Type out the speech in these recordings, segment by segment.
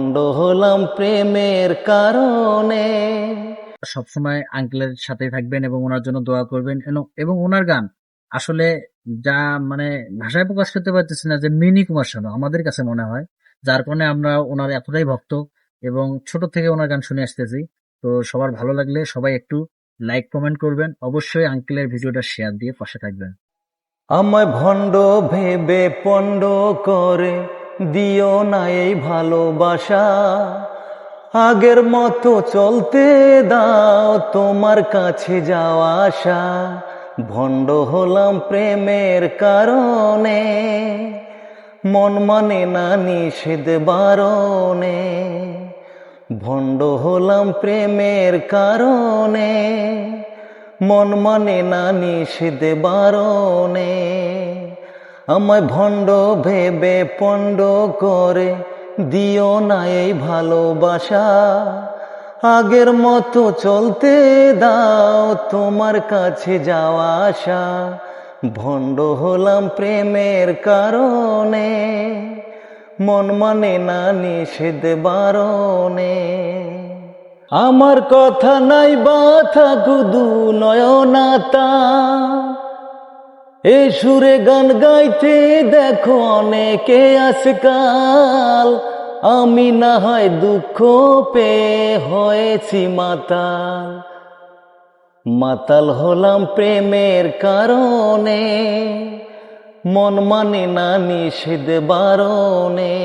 ভণ্ড হলাম প্রেমের কারণে। সবসময় আঙ্কেলের সাথে থাকবেন এবং ওনার জন্য দোয়া করবেন এবং- এবং ওনার গান। আসলে যা মানে ভাষায় প্রকাশ করতে পারতেছি না যে মিনি কুমার শানু আমাদের কাছে মনে হয় যার কারণে আমরা ওনার এতটাই ভক্ত এবং ছোট থেকে ওনার গান শুনে আসতেছি। তো সবার ভালো লাগলে সবাই একটু লাইক কমেন্ট করবেন। অবশ্যই আঙ্কেলের ভিডিওটা শেয়ার দিয়ে পাশে থাকবেন। আমায় ভণ্ড ভেবে পণ্ড করে দিও না এই ভালোবাসা। আগের মতো চলতে দাও, তোমার কাছে যাওয়া আসা ভণ্ড হলাম প্রেমের কারণে, মন মানে না নিষেধ বারণে। ভণ্ড হলাম প্রেমের কারণে, মন মানে না নিষেধ বারণে। আমায় ভণ্ড ভেবে পণ্ড করে দিও না এই ভালোবাসা। আগের মতো চলতে দাও তোমার কাছে যাওয়া আসা ভণ্ড হলাম প্রেমের কারণে, মন মানে না নিষেধ বারণে। আমার কথা নাই বা বাথা গুদু নয়নাতা। এ সুরে গান গাইতে দেখো অনেকে আজকাল। আমি না হয় দুঃখ পেয়ে হয়েছি মাতাল। মাতাল হলাম প্রেমের কারণে, মন মানে না নিষেধ বারণে।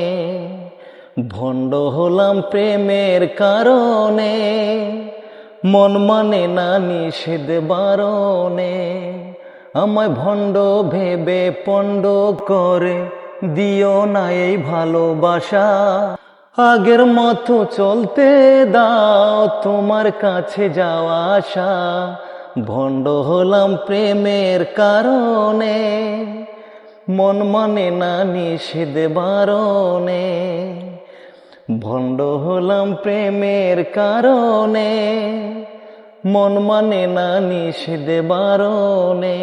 ভণ্ড হলাম প্রেমের কারণে, মন মানে না নিষেধ বারণে। আমায় ভণ্ড ভেবে পণ্ড করে, দিও না এই ভালোবাসা। আগের মতো চলতে দাও, তোমার কাছে যাওয়া আসা ভণ্ড হলাম প্রেমের কারণে, মন মানে না নিষেধ বারণে। ভণ্ড হলাম প্রেমের কারণে মন মানে না নিষেধ বারণে।